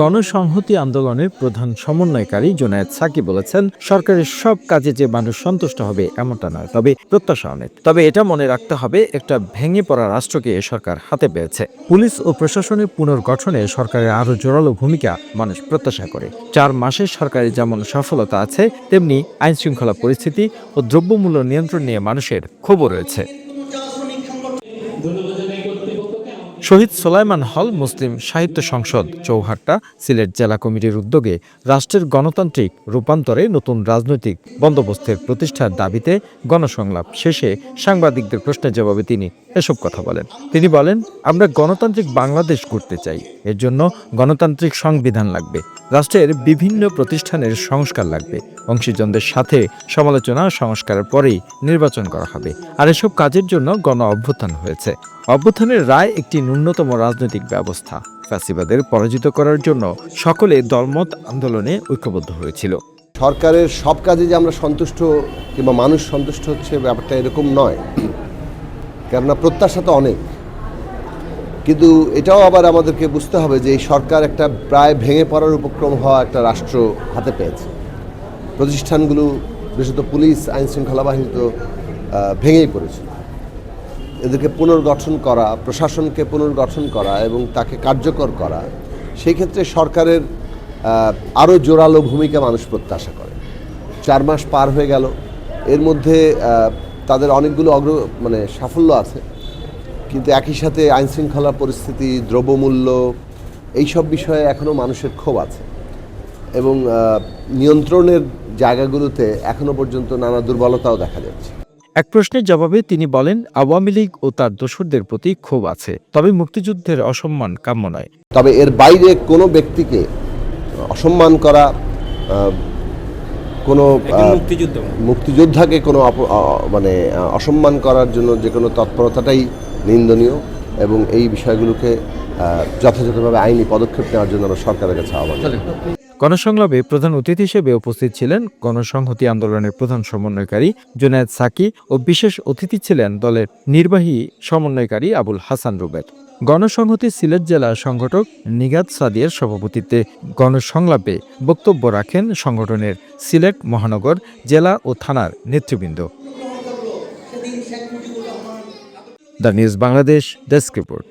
গণসংহতি আন্দোলনের প্রধান সমন্বয়কারী জোনায়েদ সাকি বলেছেন, সরকারের সব কাজে যে মানুষ সন্তুষ্ট হবে এমনটা নয়, তবে প্রত্যাশা অনেক। তবে এটা মনে রাখতে হবে, একটা ভেঙে পড়া রাষ্ট্রকে সরকার হাতে পেয়েছে। পুলিশ ও প্রশাসনের পুনর্গঠনে সরকারের আরও জোরালো ভূমিকা মানুষ প্রত্যাশা করে। চার মাসে সরকারের যেমন সফলতা আছে, তেমনি আইন শৃঙ্খলা পরিস্থিতি ও দ্রব্যমূল্য নিয়ন্ত্রণ নিয়ে মানুষের ক্ষোভও রয়েছে। শহীদ সোলাইমান হল মুসলিম সাহিত্য সংসদ চৌহাট্টা সিলেট জেলা কমিটির উদ্যোগে রাষ্ট্রের গণতান্ত্রিক রূপান্তরে নতুন রাজনৈতিক বন্দোবস্তের প্রতিষ্ঠার দাবিতে গণসংলাপ শেষে সাংবাদিকদের প্রশ্নের জবাবে তিনি এসব কথা বলেন। তিনি বলেন, আমরা গণতান্ত্রিক বাংলাদেশ করতে চাই। এর জন্য গণতান্ত্রিক সংবিধান লাগবে। রাষ্ট্রের বিভিন্ন প্রতিষ্ঠানের সংস্কার লাগবে। অংশীজনদের সাথে সমালোচনা সংস্কারের পরেই নির্বাচন করা হবে। আর এসব কাজের জন্য গণ অভ্যুত্থান হয়েছে। অভ্যুত্থানের রায় একটি ন্যূনতম রাজনৈতিক ব্যবস্থা। ফ্যাসিবাদের পরাজিত করার জন্য সকলে দলমত আন্দোলনে ঐক্যবদ্ধ হয়েছিল। সরকারের সব কাজে যে আমরা সন্তুষ্ট কিংবা মানুষ সন্তুষ্ট হচ্ছে ব্যাপারটা এরকম নয়। কেননা প্রত্যাশা তো অনেক। কিন্তু এটাও আবার আমাদেরকে বুঝতে হবে যে এই সরকার একটা প্রায় ভেঙে পড়ার উপক্রম হওয়া একটা রাষ্ট্র হাতে পেয়েছে। প্রতিষ্ঠানগুলো, বিশেষত পুলিশ আইন শৃঙ্খলা বাহিনী তো ভেঙেই পড়েছিল এদেরকে পুনর্গঠন করা, প্রশাসনকে পুনর্গঠন করা এবং তাকে কার্যকর করা, সেই ক্ষেত্রে সরকারের আরও জোরালো ভূমিকা মানুষ প্রত্যাশা করে। চার মাস পার হয়ে গেল। এর মধ্যে তাদের অনেকগুলো অগ্র মানে সাফল্য আছে। কিন্তু একই সাথে আইনশৃঙ্খলা পরিস্থিতি, দ্রব্যমূল্য, এইসব বিষয়ে এখনও মানুষের ক্ষোভ আছে। এবং নিয়ন্ত্রণের জায়গাগুলোতে এখনও পর্যন্ত নানা দুর্বলতাও দেখা যাচ্ছে। এক প্রশ্নের জবাবে তিনি বলেন আওয়ামী লীগ ও তার দোসরদের প্রতি ক্ষোভ আছে তবে মুক্তিযুদ্ধের অসম্মান কাম্য নয় তবে এর বাইরে কোনো ব্যক্তিকে অসম্মান করা কোনো মুক্তিযোদ্ধাকে কোনো মানে অসম্মান করার জন্য যে কোনো তৎপরতাটাই নিন্দনীয় এবং এই বিষয়গুলোকে যথাযথভাবে আইনি পদক্ষেপ নেওয়ার জন্য আমরা সরকারের কাছে আহ্বান জানাই। গণসংলাপে প্রধান অতিথি হিসেবে উপস্থিত ছিলেন গণসংহতি আন্দোলনের প্রধান সমন্বয়কারী জুনায়েদ সাকি ও বিশেষ অতিথি ছিলেন দলের নির্বাহী সমন্বয়কারী আবুল হাসান রুবেল। গণসংহতি সিলেট জেলা সংগঠক নিগাত সাদিয়ার সভাপতিত্বে গণসংলাপে বক্তব্য রাখেন সংগঠনের সিলেট মহানগর জেলা ও থানার নেতৃবৃন্দ। The news Bangladesh desk report.